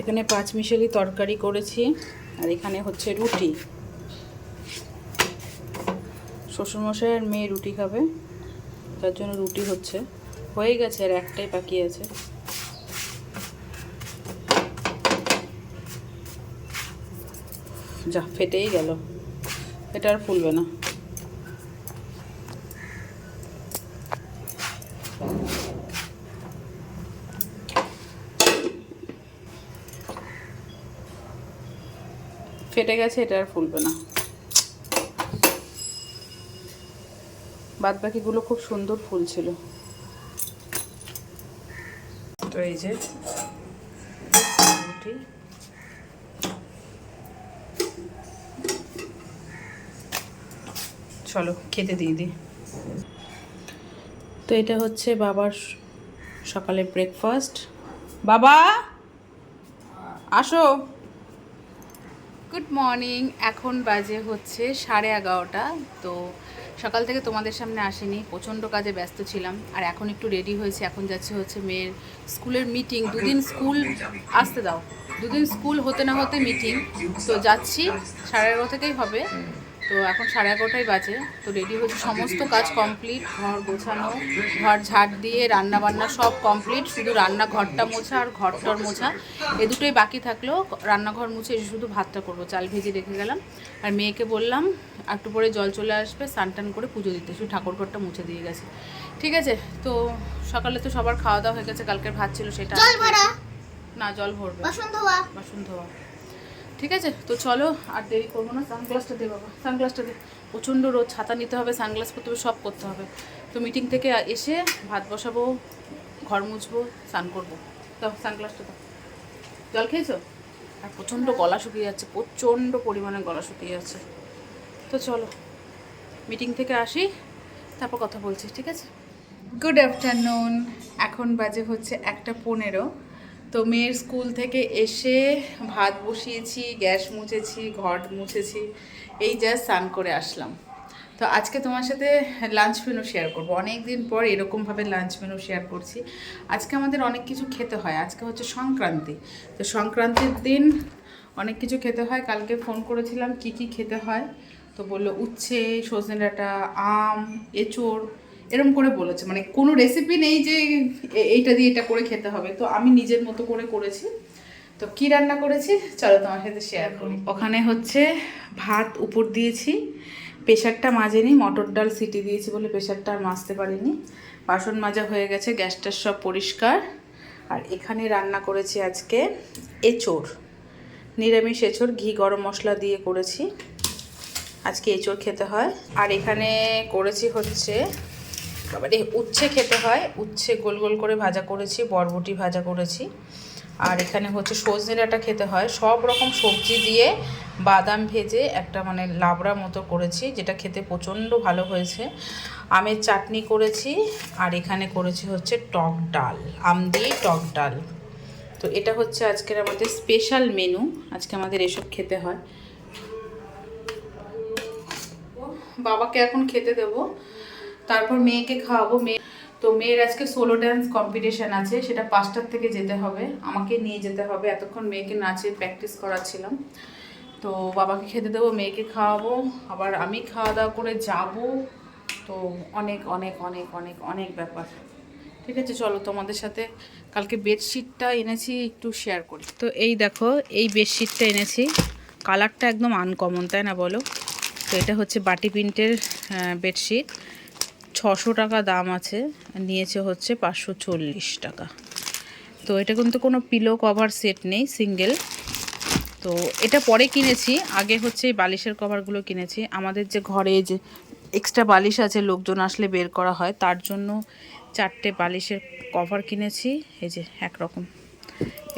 এখানে পাঁচ মিশালি তরকারি করেছি, আর এখানে হচ্ছে রুটি। শ্বশুরমশাই আর মেয়ে রুটি খাবে, তার জন্য রুটি হচ্ছে। হয়ে গেছে, আর একটাই বাকি আছে। যা, ফেটেই গেল। এটা আর ফুলবে না। ফেটে গেছে, এটা আর ফুলবে না। বাদ বাকিগুলো খুব সুন্দর ফুল ছিল। তো এই যে চলো, খেতে দিয়ে দিই। তো এটা হচ্ছে বাবার সকালে ব্রেকফাস্ট বাবা! আসো। গুড মর্নিং এখন বাজে হচ্ছে সাড়ে এগারোটা, তো সকাল থেকে তোমাদের সামনে আসেনি। প্রচণ্ড কাজে ব্যস্ত ছিলাম, আর এখন একটু রেডি হয়েছে। এখন যাচ্ছে হচ্ছে মেয়ের স্কুলের মিটিং দুদিন স্কুল, আসতে দাও। দুদিন স্কুল হতে না হতে মিটিং তো যাচ্ছি। সাড়ে এগারো থেকেই হবে। তো এখন সাড়ে এগারোটাই বাজে। তো রেডি হচ্ছে সমস্ত কাজ কমপ্লিট ঘর গোছানো ঘর ঝাড় দিয়ে রান্না বান্না সব কমপ্লিট শুধু রান্নাঘরটা মোছা আর ঘরটার মোছা। এ দুটোই বাকি থাকলেও রান্নাঘর মুছে এসে শুধু ভাতটা করব চাল ভেজে রেখে গেলাম। আর মেয়েকে বললাম একটু পরে জল চলে আসবে স্নান টান করে পুজো দিতে শুধু ঠাকুরঘরটা মুছে দিয়ে গেছে। ঠিক আছে তো সকালে তো সবার খাওয়া দাওয়া হয়ে গেছে কালকের ভাত ছিল সেটা না জল ভরবে বাসন ধোয়া বাসন ধোয়া ঠিক আছে? তো চলো আর দেরি করব না সানগ্লাসটা দে বাবা সানগ্লাসটা দে। প্রচণ্ড রোদ ছাতা নিতে হবে সানগ্লাস করতে হবে সব করতে হবে। তো মিটিং থেকে এসে ভাত বসাবো ঘর মুছবো স্নান করব। দাও সানগ্লাসটা দাও। জল খেয়েছো? আর প্রচণ্ড গলা শুকিয়ে যাচ্ছে প্রচণ্ড পরিমাণে গলা শুকিয়ে যাচ্ছে। তো চলো মিটিং থেকে আসি তারপর কথা বলছি ঠিক আছে? গুড আফটারনুন এখন বাজে হচ্ছে একটা পনেরো। তো মেয়ের স্কুল থেকে এসে ভাত বসিয়েছি, গ্যাস মুছেছি ঘর মুছেছি, এই জাস্ট স্নান করে আসলাম। তো আজকে তোমার সাথে লাঞ্চ মেনু শেয়ার করব। অনেক দিন পর এরকমভাবে লাঞ্চ মেনু শেয়ার করছি। আজকে আমাদের অনেক কিছু খেতে হয়। আজকে হচ্ছে সংক্রান্তি। তো সংক্রান্তির দিন অনেক কিছু খেতে হয়। কালকে ফোন করেছিলাম কি কি খেতে হয়। তো বলল উচ্ছে, সজনে ডাঁটা, আম, এঁচোড় এরম করে বলেছে। মানে কোনো রেসিপি নেই যে এইটা দিয়ে এটা করে খেতে হবে। তো আমি নিজের মতো করে করেছি। তো কি রান্না করেছি? চলো তোমার সাথে শেয়ার করি। ওখানে হচ্ছে ভাত উপর দিয়েছি। প্রেশারটা মাজেনি মটর ডাল সিটি দিয়েছি বলে প্রেশারটা আর মাজতে পারিনি। বাসন মাজা হয়ে গেছে গ্যাসটার সব পরিষ্কার। আর এখানে রান্না করেছি আজকে এঁচোড় নিরামিষ এঁচোড় ঘি, গরম মশলা দিয়ে করেছি। আজকে এঁচোড় খেতে হয়। আর এখানে করেছি হচ্ছে আবার এই উচ্ছে খেতে হয়। উচ্ছে গোল গোল করে ভাজা করেছি, বরবটি ভাজা করেছি। আর এখানে হচ্ছে সজনে ডাঁটা খেতে হয়। সব রকম সবজি দিয়ে বাদাম ভেজে একটা মানে লাবড়া মতো করেছি, যেটা খেতে প্রচণ্ড ভালো হয়েছে। আমের চাটনি করেছি, আর এখানে করেছি হচ্ছে টক ডাল। আম দিয়ে টক ডাল। তো এটা হচ্ছে আজকের আমাদের স্পেশাল মেনু আজকে আমাদের এসব খেতে হয়। বাবাকে এখন খেতে দেব। তারপর মেয়েকে খাওয়াবো। মেয়ে তো মেয়ের আজকে সোলো ড্যান্স কম্পিটিশান আছে, সেটা পাঁচটার থেকে যেতে হবে। আমাকে নিয়ে যেতে হবে। এতক্ষণ মেয়েকে নাচে প্র্যাকটিস করাচ্ছিলাম। তো বাবাকে খেতে দেবো, মেয়েকে খাওয়াবো। আবার আমি খাওয়া দাওয়া করে যাব। তো অনেক অনেক অনেক অনেক অনেক ব্যাপার। ঠিক আছে, চলো তোমাদের সাথে কালকে বেডশিটটা এনেছি, একটু শেয়ার করি। তো এই দেখো, এই বেডশিটটা এনেছি। কালারটা একদম আনকমন তাই না বলো? তো এটা হচ্ছে বাটি প্রিন্টের বেডশিট ছশো টাকা দাম আছে, নিয়েছে হচ্ছে পাঁচশো চল্লিশ টাকা। তো এটা কিন্তু কোনো পিলো কভার সেট নেই সিঙ্গেল তো এটা পরে কিনেছি, আগে হচ্ছে এই বালিশের কভারগুলো কিনেছি। আমাদের যে ঘরে যে এক্সট্রা বালিশ আছে, লোকজন আসলে বের করা হয়, তার জন্য চারটে বালিশের কভার কিনেছি। এই যে একরকম।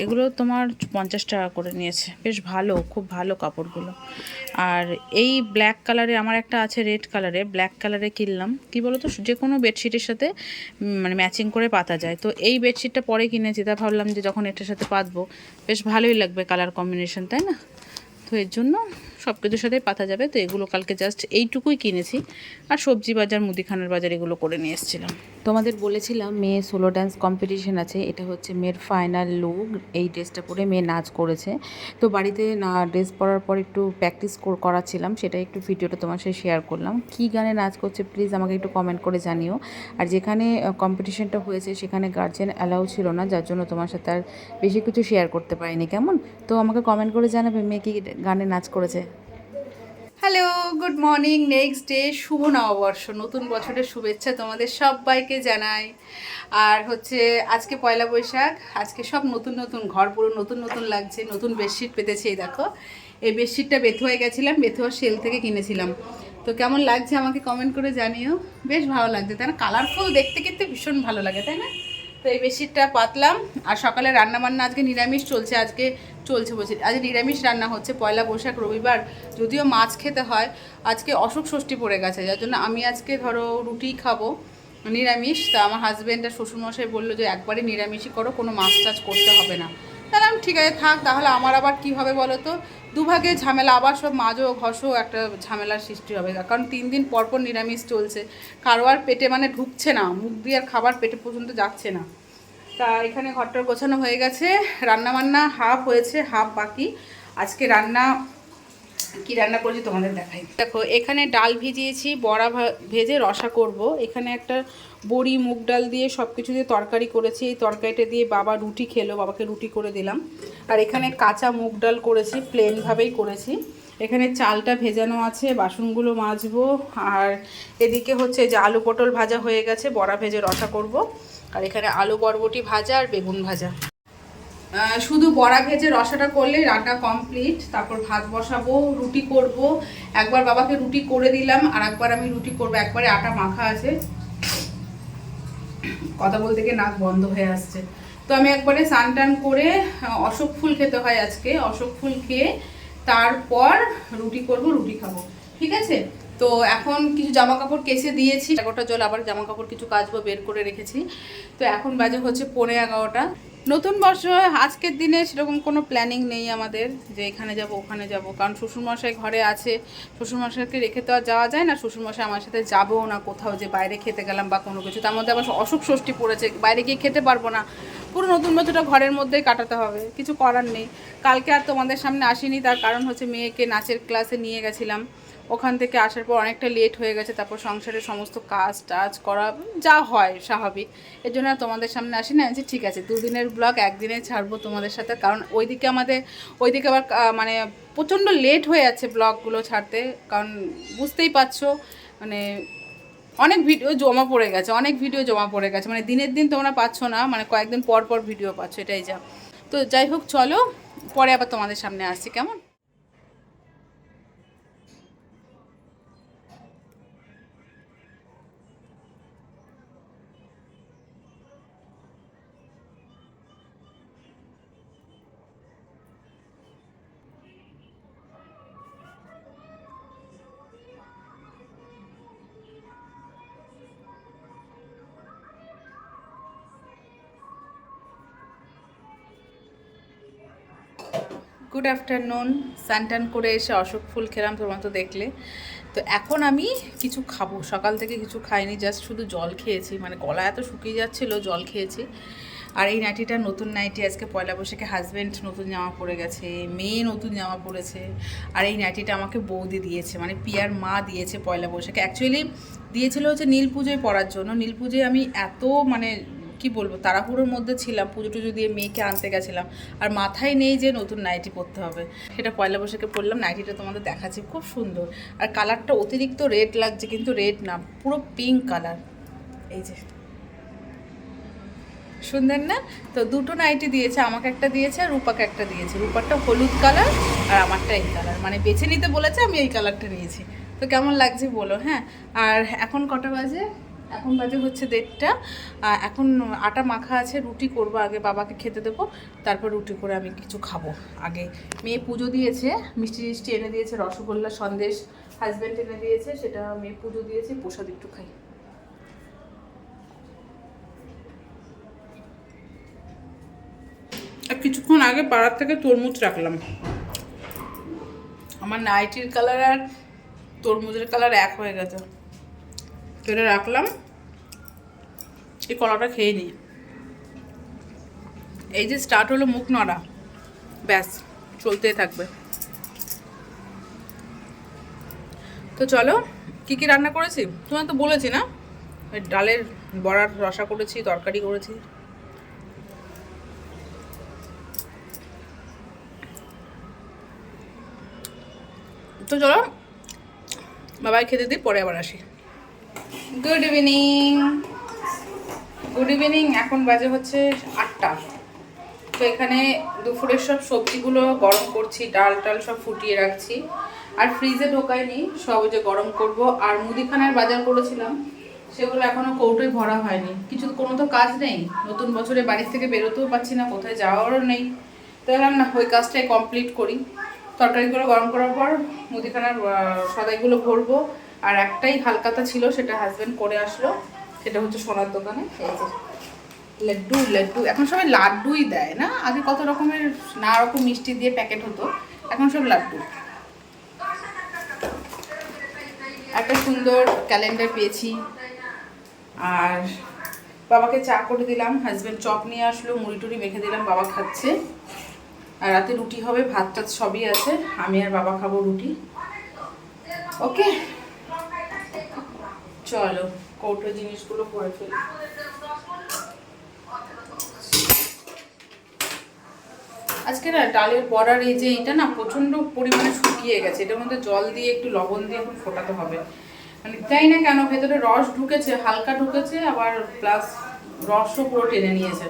এগুলো তোমার পঞ্চাশ টাকা করে নিয়েছে। বেশ ভালো, খুব ভালো কাপড়গুলো। আর এই ব্ল্যাক কালারে আমার একটা আছে রেড কালারে ব্ল্যাক কালারে কিনলাম। কি বলো তো যে কোনো বেডশিটের সাথে মানে ম্যাচিং করে পাতা যায়। তো এই বেডশিটটা পরে কিনেছি, তা ভাবলাম যে যখন এটার সাথে পাতবো, বেশ ভালোই লাগবে কালার কম্বিনেশন তাই না? তো এর জন্য সব কিছুর সাথেই পাতা যাবে। তো এগুলো কালকে জাস্ট এইটুকুই কিনেছি। আর সবজি বাজার, মুদিখানার বাজার এগুলো করে নিয়ে এসেছিলাম। তোমাদের বলেছিলাম, মেয়ে সোলো ডান্স কম্পিটিশন আছে। এটা হচ্ছে মেয়ের ফাইনাল লুক এই ড্রেসটা পরে মেয়ে নাচ করেছে। তো বাড়িতে না, ড্রেস পরার পর একটু প্র্যাকটিস করাচ্ছিলাম। সেটা একটু ভিডিওটা তোমার সাথে শেয়ার করলাম। কী গানে নাচ করছে প্লিজ আমাকে একটু কমেন্ট করে জানিও। আর যেখানে কম্পিটিশনটা হয়েছে, সেখানে গার্জেন অ্যালাউ ছিল না। যার জন্য তোমার সাথে আর বেশি কিছু শেয়ার করতে পারিনি। কেমন? তো আমাকে কমেন্ট করে জানাবে, মেয়ে কি গানে নাচ করেছে? Hello good morning next day শুভ নববর্ষ, নতুন বছরের শুভেচ্ছা তোমাদের সবাইকে জানাই। আর হচ্ছে, আজকে পয়লা বৈশাখ, আজকে সব নতুন নতুন ঘর পুরো নতুন নতুন লাগছে, নতুন বেডশিট পেতেছি, এই দেখো। এই বেডশিটটা বেথুয়ায় গেছিলাম, বেথুয়া সেল থেকে কিনেছিলাম। তো কেমন লাগছে আমাকে কমেন্ট করে জানিও। বেশ ভালো লাগছে, তাই না? কালারফুল দেখতে কিন্তু ভীষণ ভালো লাগে, তাই না? তো এই বেডশিটটা পাতলাম, আর সকালে রান্না বান্না আজকে নিরামিষ চলছে। আজকে চলছে বলছি। আজ নিরামিষ রান্না হচ্ছে, পয়লা বৈশাখ, রবিবার। যদিও মাছ খেতে হয়, আজকে অসুখ ষষ্ঠী পড়ে গেছে, যার জন্য আমি আজকে ধরো রুটি খাব, নিরামিষ। তা আমার হাজব্যান্ড আর শ্বশুরমশাই বলল যে একবারে নিরামিষই করো, কোনো মাছ টাছ করতে হবে না। তাহলে আমি, ঠিক আছে, থাক, তাহলে আমার আবার কী হবে বলো তো? দুভাগে ঝামেলা, আবার সব মাজো ঘষো একটা ঝামেলার সৃষ্টি হবে। কারণ তিন দিন পর পর নিরামিষ চলছে। কারও আর পেটে মানে ঢুকছে না, মুখ দিয়ে আর খাবার পেটে পর্যন্ত যাচ্ছে না। তা এখানে ঘরটার গোছানো হয়ে গেছে। রান্না বান্না হাফ হয়েছে হাফ বাকি। আজকে রান্না, কি রান্না করেছি তোমাদের দেখাই। দেখো, এখানে ডাল ভিজিয়েছি, বড়া ভেজে রসা করব। এখানে একটা বড়ি, মুগ ডাল দিয়ে সব কিছু দিয়ে তরকারি করেছি। এই তরকারিটা দিয়ে বাবা রুটি খেলো, বাবাকে রুটি করে দিলাম। আর এখানে কাঁচা মুগ ডাল করেছি প্লেনভাবেই করেছি। এখানে চালটা ভেজানো আছে, বাসনগুলো মাজবো। আর এদিকে হচ্ছে যে আলু পটল ভাজা হয়ে গেছে, বড়া ভেজে রসা করব। আর এখানে আলু বরবটি ভাজা আর বেগুন ভাজা। শুধু বড়া ভেজে রসাটা করলে রান্না কমপ্লিট তারপর ভাত বসাবো, রুটি করব। একবার বাবাকে রুটি করে দিলাম, আর একবার আমি রুটি করব। একবারে আটা মাখা আছে। কথা বলতে গিয়ে নাক বন্ধ হয়ে আসছে। তো আমি একবারে স্নান টান করে অশোক ফুল খেতে হয় আজকে। অশোক ফুল খেয়ে তারপর রুটি করব, রুটি খাব। ঠিক আছে? তো এখন কিছু জামা কাপড় কেসে দিয়েছি। এগারোটা জল আবার জামা কাপড় কিছু কাচবো, বের করে রেখেছি। তো এখন বাজে হচ্ছে পনেরো এগারোটা। নতুন বর্ষ আজকের দিনে সেরকম কোনো প্ল্যানিং নেই আমাদের যে এখানে যাব, ওখানে যাব। কারণ শ্বশুরমশাই ঘরে আছে। শ্বশুরমশাইকে রেখে তো আর যাওয়া যায় না। শ্বশুরমশাই আমার সাথে যাবেও না কোথাও যে বাইরে খেতে গেলাম বা কোনো কিছু। তার মধ্যে আবার অসুখ ষষ্ঠী পড়েছে। বাইরে গিয়ে খেতে পারব না। পুরো নতুন বছরটা ঘরের মধ্যেই কাটাতে হবে। কিছু করার নেই। কালকে আর তোমাদের সামনে আসিনি। তার কারণ হচ্ছে মেয়েকে নাচের ক্লাসে নিয়ে গেছিলাম। ওখান থেকে আসার পর অনেকটা লেট হয়ে গেছে, তারপর সংসারের সমস্ত কাজ টাজ করা, যা হয় স্বাভাবিক। এর জন্য তোমাদের সামনে আসি না, যে ঠিক আছে, দুদিনের ব্লগ একদিনে ছাড়বো তোমাদের সাথে, কারণ ওইদিকে আমাদের, ওইদিকে আবার মানে প্রচণ্ড লেট হয়ে যাচ্ছে ব্লগগুলো ছাড়তে, কারণ বুঝতেই পারছ মানে অনেক ভিডিও জমা পড়ে গেছে, অনেক ভিডিও জমা পড়ে গেছে মানে দিনের দিন তোমরা পাচ্ছ না মানে কয়েকদিন পর পর ভিডিও পাচ্ছ, এটাই যা। তো যাই হোক, চলো, পরে আবার তোমাদের সামনে আসছি কেমন? গুড আফটারনুন সানটান করে এসে অশোক ফুল খেলাম তোমার তো দেখলে। তো এখন আমি কিছু খাব। সকাল থেকে কিছু খাইনি জাস্ট শুধু জল খেয়েছি। মানে গলা এত শুকিয়ে যাচ্ছিল, জল খেয়েছি। আর এই নাইটিটা নতুন নাইটি, আজকে পয়লা বৈশাখে হাজব্যান্ড নতুন জামা পরে গেছে, মেয়ে নতুন জামা পরেছে। আর এই নাইটিটা আমাকে বৌদি দিয়েছে মানে পিয়ার মা দিয়েছে পয়লা বৈশাখে। অ্যাকচুয়ালি দিয়েছিল হচ্ছে নীল পুজোয় পরার জন্য। নীল পুজোয় আমি এত মানে কি বলব, তাড়াহুড়োর মধ্যে ছিলাম, পুজো টুজো দিয়ে মেয়েকে আনতে গেছিলাম। আর মাথায় নেই যে নতুন নাইটি পরতে হবে। সেটা পয়লা বৈশাখে পরলাম, নাইটিটা তোমাদের দেখাচ্ছি, খুব সুন্দর। আর কালারটা অতিরিক্ত রেড লাগছে, কিন্তু রেড না, পুরো পিঙ্ক কালার। এই যে। সুন্দর না? তো দুটো নাইটি দিয়েছে, আমাকে একটা দিয়েছে আর রূপাকে একটা দিয়েছে। রূপারটা হলুদ কালার আর আমারটা এই কালার। মানে বেছে নিতে বলেছে, আমি এই কালারটা নিয়েছি। তো কেমন লাগছে বলো হ্যাঁ? আর এখন কটা বাজে? এখন বাজে হচ্ছে দেড়টা। এখন আটা মাখা আছে, রুটি করব আগে, বাবাকে খেতে দেবো, তারপর রুটি করে আমি কিছু খাব। আগে মেয়ে পুজো দিয়েছে, মিষ্টি মিষ্টি এনে দিয়েছে, রসগোল্লা সন্দেশ হাজব্যান্ড এনে দিয়েছে, সেটা মেয়ে পুজো দিয়েছে, প্রসাদ একটু খাই। কিছুক্ষণ আগে পাড়ার থেকে তরমুজ রাখলাম। আমার নাইটির কালার আর তরমুজের কালার এক হয়ে গেছে। এটা রাখলাম। এই কলাটা খেয়ে নিই। এই যে স্টার্ট হলো মুখ নড়া। ব্যাস, চলতেই থাকবে। তো চলো, কি কি রান্না করেছি? তোমার তো বলেছি না? ওই ডালের বড়ার রসা করেছি, তরকারি করেছি। তো চলো বাবাই খেতে দিই, পরে আবার আসি। গুড ইভিনিং গুড ইভিনিং এখন বাজে হচ্ছে আটটা। তো এখানে দুপুরের সব সবজিগুলো গরম করছি, ডাল টাল সব ফুটিয়ে রাখছি। আর ফ্রিজে ঢোকায়নি সব যে গরম করব। আর মুদিখানার বাজার করেছিলাম, সেগুলো এখনও কৌটোয় ভরা হয়নি। কিছু কোনো তো কাজ নেই, নতুন বছরে বাড়ির থেকে বেরোতেও পাচ্ছি না, কোথায় যাওয়ারও নেই। তো এলাম না, ওই কাজটাই কমপ্লিট করি। তরকারিগুলো গরম করার পর মুদিখানার সদাইগুলো ভরবো। আর একটাই হালকাতা ছিল, সেটা হাজবেন্ড করে আসলো। সেটা হচ্ছে সোনার দোকানে। লাড্ডু লাড্ডু। এখন সবাই লাড্ডুই দেয় না? আগে কত রকমের না রকম মিষ্টি দিয়ে প্যাকেট হতো, এখন সব লাড্ডু। একটা সুন্দর ক্যালেন্ডার পেয়েছি। আর বাবাকে চা করে দিলাম হাজব্যান্ড চপ নিয়ে আসলো, মুড়ি টুড়ি মেখে দিলাম, বাবা খাচ্ছে। আর রাতে রুটি হবে ভাত টাত সবই আছে, আমি আর বাবা খাব রুটি। ওকে চলো, কৌটো জিনিসগুলো পরে ফেলি। আজকে না ডালের বড়ার এই যে এটা না প্রচণ্ড পরিমাণে শুকিয়ে গেছে। এটার মধ্যে জল দিয়ে একটু লবণ দিয়ে এখন ফোটাতে হবে। মানে তাই না কেন ভেতরে রস ঢুকেছে, হালকা ঢুকেছে, আবার প্লাস রসও পুরো টেনে নিয়েছে।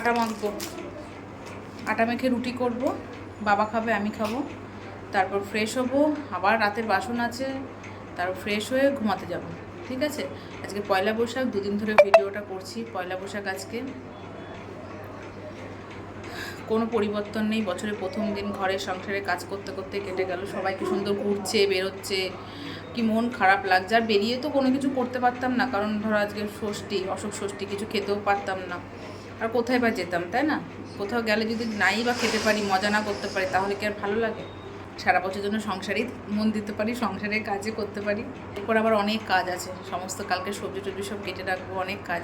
আটা মাখবো। আটা মেখে রুটি করব, বাবা খাবে, আমি খাব। তারপর ফ্রেশ হব, আবার রাতের বাসন আছে, তারপর ফ্রেশ হয়ে ঘুমাতে যাব, ঠিক আছে? আজকে পয়লা বৈশাখ, দুদিন ধরে ভিডিওটা করছি, পয়লা বৈশাখ আজকে। কোনো পরিবর্তন নেই, বছরের প্রথম দিন ঘরে, সংসারে কাজ করতে করতে কেটে গেল, সবাই কি সুন্দর ঘুরছে, বেরোচ্ছে, কি মন খারাপ লাগছে, আর বেরিয়ে তো কোনো কিছু করতে পারতাম না, কারণ ধরো আজকে ষষ্ঠী অসুখ ষষ্ঠী, কিছু খেতেও পারতাম না। আর কোথায় বা যেতাম, তাই না? কোথাও গেলে যদি নাই বা খেতে পারি, মজা না করতে পারি, তাহলে কি আর ভালো লাগে? সারা বছর জন্য সংসারেই মন দিতে পারি, সংসারের কাজে করতে পারি। এরপর আবার অনেক কাজ আছে, সমস্ত কালকে সবজি টবজি সব কেটে রাখব, অনেক কাজ।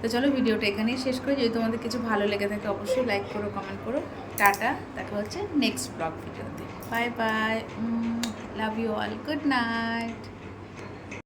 তো চলো ভিডিওটা এখানেই শেষ করি। যদি তোমাদের কিছু ভালো লেগে থাকে, অবশ্যই লাইক করো কমেন্ট করো। টাটা, দেখা হচ্ছে নেক্সট ব্লগ ভিডিওতে। Bye bye love you all good night